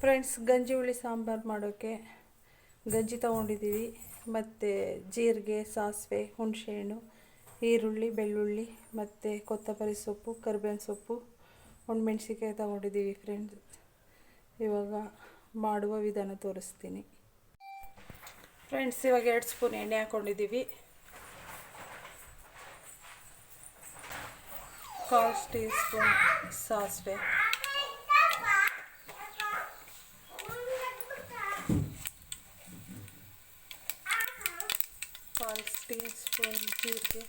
Friends ಗಂಜಿ ಹುಳಿ, ಸಾಂಬಾರು ಮಾಡೋಕ್ಕೆ ಗಂಜಿ ತೊಗೊಂಡಿದ್ದೀವಿ. ಮತ್ತು ಜೀರಿಗೆ, ಸಾಸಿವೆ ಹುಣಸೆಹಣ್ಣು ಈರುಳ್ಳಿ, ಬೆಳ್ಳುಳ್ಳಿ, ಮತ್ತು ಕೊತ್ತಂಬರಿ ಸೊಪ್ಪು, ಕರ್ಬೇವಿನ ಸೊಪ್ಪು ಒಣಮೆಣ್ಸಿಕಾಯಿ ತೊಗೊಂಡಿದ್ದೀವಿ ಫ್ರೆಂಡ್ಸ್ ಇವಾಗ ಮಾಡುವ ವಿಧಾನ ತೋರಿಸ್ತೀನಿ. ಫ್ರೆಂಡ್ಸ್ ಇವಾಗ ಎರಡು ಸ್ಪೂನ್ ಎಣ್ಣೆ ಹಾಕ್ಕೊಂಡಿದ್ದೀವಿ ಕಾಲ್ ಟೀ ಸ್ಪೂನ್ ಸಾಸಿವೆ. ಕಾಲು ಟೀ ಸ್ಪೂನ್ ಜೀರಿಗೆ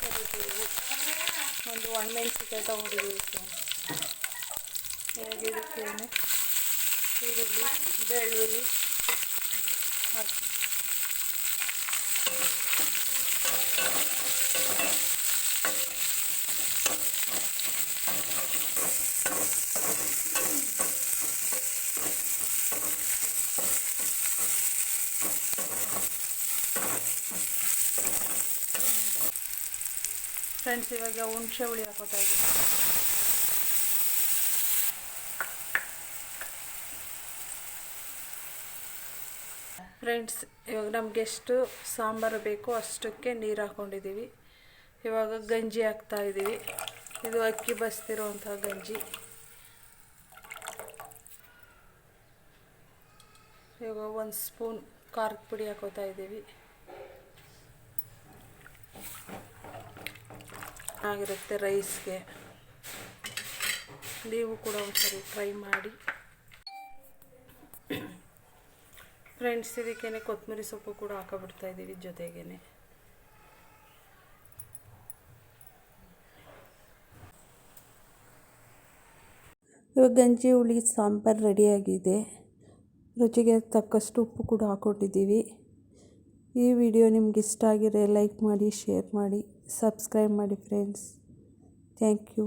ಕರಿಬೇವು ಒಂದು ಒಣಮೆಣ್ಸಿಕಾಯಿ ತೊಗೊಂಡಿದ್ದೀವಿ ಇವಾಗ ಇದಕ್ಕೇನೆ ಈರುಳ್ಳಿ ಬೆಳ್ಳುಳ್ಳಿ ಹಾಕಿ ಫ್ರೆಂಡ್ಸ್ ಇವಾಗ ಹುಣಸೆ ಹುಳಿ ಹಾಕೋತಾ ಇದ್ದೀನಿ. ಫ್ರೆಂಡ್ಸ್ ಇವಾಗ ನಮ್ಗೆ ಎಷ್ಟು ಸಾಂಬಾರು ಬೇಕೋ ಅಷ್ಟಕ್ಕೆ ನೀರು ಹಾಕ್ಕೊಂಡಿದ್ದೀವಿ ಇವಾಗ ಗಂಜಿ ಹಾಕ್ತಾ ಇದ್ದೀವಿ ಇದು ಅಕ್ಕಿ ಬಸ್ತಿರುವಂಥ ಗಂಜಿ. ಇವಾಗ ಒಂದು ಸ್ಪೂನ್ ಖಾರದ ಪುಡಿ ಹಾಕೋತಾ ಇದ್ದೀವಿ ಆಗಿರುತ್ತೆ ರೈಸ್ಗೆ. ನೀವು ಕೂಡ ಒಂದ್ಸರಿ ಟ್ರೈ ಮಾಡಿ. ಫ್ರೆಂಡ್ಸ್ ಇದಕ್ಕೇನೆ ಕೊತ್ತಂಬರಿ ಸೊಪ್ಪು ಕೂಡ ಹಾಕೊಬಿಡ್ತಾ ಇದ್ದೀವಿ ಜೊತೆಗೇನೆ. ಇವಾಗ ಗಂಜಿ, ಹುಳಿ, ಸಾಂಬಾರು ರೆಡಿಯಾಗಿದೆ ರುಚಿಗೆ ತಕ್ಕಷ್ಟು ಉಪ್ಪು ಕೂಡ ಹಾಕ್ಕೊಟ್ಟಿದ್ದೀವಿ ಈ ವಿಡಿಯೋ ನಿಮ್ಗೆ ಇಷ್ಟ ಆಗಿದ್ರೆ ಲೈಕ್ ಮಾಡಿ ಶೇರ್ ಮಾಡಿ ಸಬ್ಸ್ಕ್ರೈಬ್ ಮಾಡಿ ಫ್ರೆಂಡ್ಸ್ ಥ್ಯಾಂಕ್ ಯು